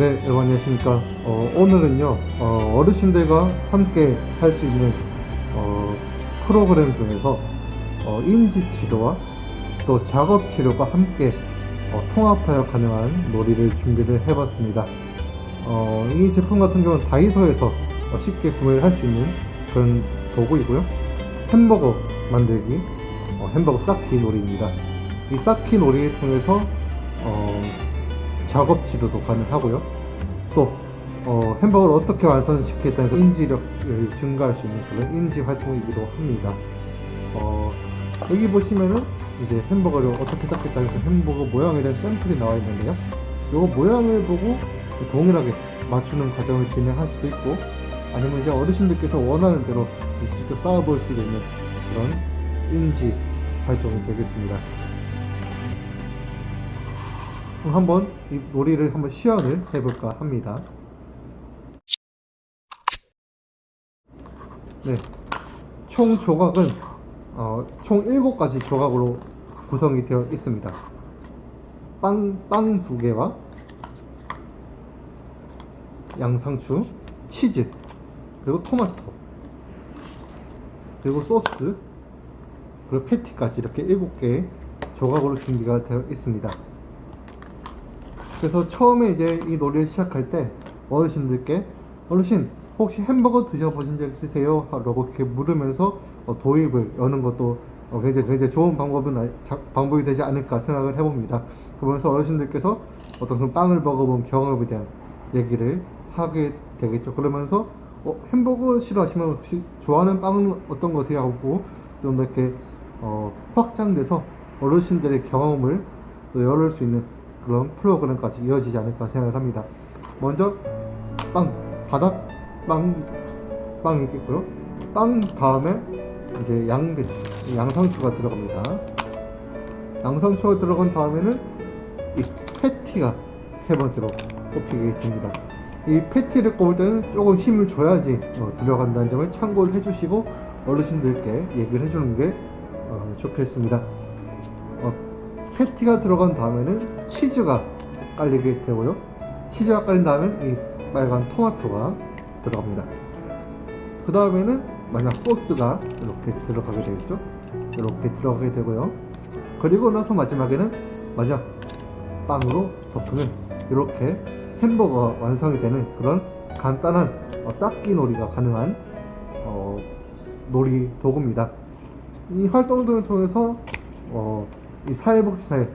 안녕하십니까. 어, 오늘은요, 어, 어르신들과 함께 할 수 있는 어, 프로그램 중에서 어, 인지 치료와 또 작업 치료가 함께 어, 통합하여 가능한 놀이를 준비를 해봤습니다. 어, 이 제품 같은 경우는 다이소에서 어, 쉽게 구매를 할 수 있는 그런 도구이고요. 햄버거 만들기, 어, 햄버거 쌓기 놀이입니다. 이 쌓기 놀이를 통해서 어, 작업 치료도 가능하고요. 또 어, 햄버거를 어떻게 완성시키겠다는 그 인지력을 증가할 수 있는 그런 인지 활동이기도 합니다. 어, 여기 보시면은 이제 햄버거를 어떻게 쌓겠다는 그 햄버거 모양에 대한 샘플이 나와 있는데요. 요 모양을 보고 동일하게 맞추는 과정을 진행할 수도 있고 아니면 이제 어르신들께서 원하는 대로 직접 쌓아볼 수 있는 그런 인지 활동이 되겠습니다. 한번 이 놀이를 한번 시연을 해볼까 합니다. 네, 총 조각은 어, 총 7가지 조각으로 구성이 되어 있습니다. 빵, 빵두 개와 양상추, 치즈, 그리고 토마토, 그리고 소스, 그리고 패티까지 이렇게 7개의 조각으로 준비가 되어 있습니다. 그래서 처음에 이제 이 놀이를 시작할 때 어르신들께 어르신 혹시 햄버거 드셔보신 적 있으세요? 라고 이렇게 물으면서 어, 도입을 여는 것도 어, 굉장히, 굉장히 좋은 방법은 방법이 되지 않을까 생각을 해봅니다. 그러면서 어르신들께서 어떤 그 빵을 먹어본 경험에 대한 얘기를 하게 되겠죠. 그러면서 어, 햄버거 싫어하시면 혹시 좋아하는 빵은 어떤 거세요? 하고 좀 더 이렇게 어, 확장돼서 어르신들의 경험을 또 열을 수 있는 그런 프로그램까지 이어지지 않을까 생각을 합니다. 먼저 빵, 바닥 빵, 빵이 있겠고요. 빵 다음에 이제 양배, 양상추가 들어갑니다. 양상추가 들어간 다음에는 이 패티가 세 번째로 꼽히게 됩니다. 이 패티를 꼽을 때는 조금 힘을 줘야지 어, 들어간다는 점을 참고를 해주시고 어르신들께 얘기를 해주는 게 어, 좋겠습니다. 어, 패티가 들어간 다음에는 치즈가 깔리게 되고요. 치즈가 깔린 다음에 이 빨간 토마토가 들어갑니다. 그 다음에는 만약 소스가 이렇게 들어가게 되겠죠. 이렇게 들어가게 되고요. 그리고 나서 마지막에는 마지막 빵으로 덮으면 이렇게 햄버거가 완성이 되는 그런 간단한 어, 쌓기 놀이가 가능한 어, 놀이 도구입니다. 이 활동들을 통해서 어, 이 사회복지사의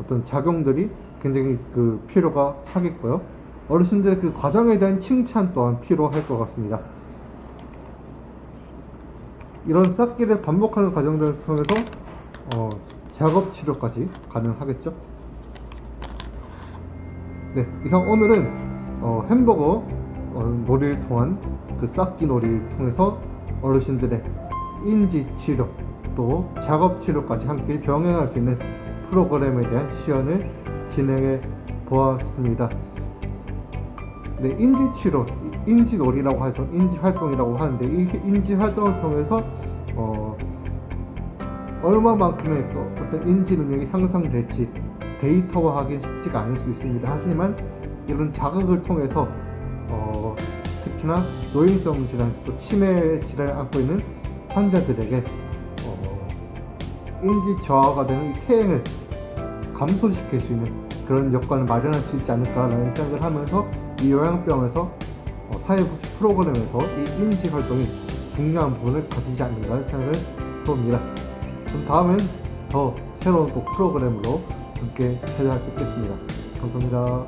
어떤 작용들이 굉장히 그 필요가 하겠고요. 어르신들의 그 과정에 대한 칭찬 또한 필요할 것 같습니다. 이런 쌓기를 반복하는 과정들을 통해서 어, 작업 치료까지 가능하겠죠. 네, 이상 오늘은 어, 햄버거 어, 놀이를 통한 그 쌓기 놀이를 통해서 어르신들의 인지 치료 또 작업 치료까지 함께 병행할 수 있는 프로그램에 대한 시연을 진행해 보았습니다. 네, 인지 치료, 인지 놀이라고 하죠. 인지 활동이라고 하는데 이 인지 활동을 통해서 어, 얼마만큼의 그 어떤 인지 능력이 향상될지 데이터화하기 쉽지가 않을 수 있습니다. 하지만 이런 자극을 통해서 어, 특히나 노인성 질환 또 치매 질환을 앓고 있는 환자들에게 어, 인지 저하가 되는 이 퇴행을 감소시킬 수 있는 그런 여건을 마련할 수 있지 않을까라는 생각을 하면서 이 요양병에서 어, 사회복지 프로그램에서 이 인지 활동이 중요한 부분을 가지지 않는가 생각을 해봅니다. 그럼 다음엔 더 새로운 또 프로그램으로 함께 찾아뵙겠습니다. 감사합니다.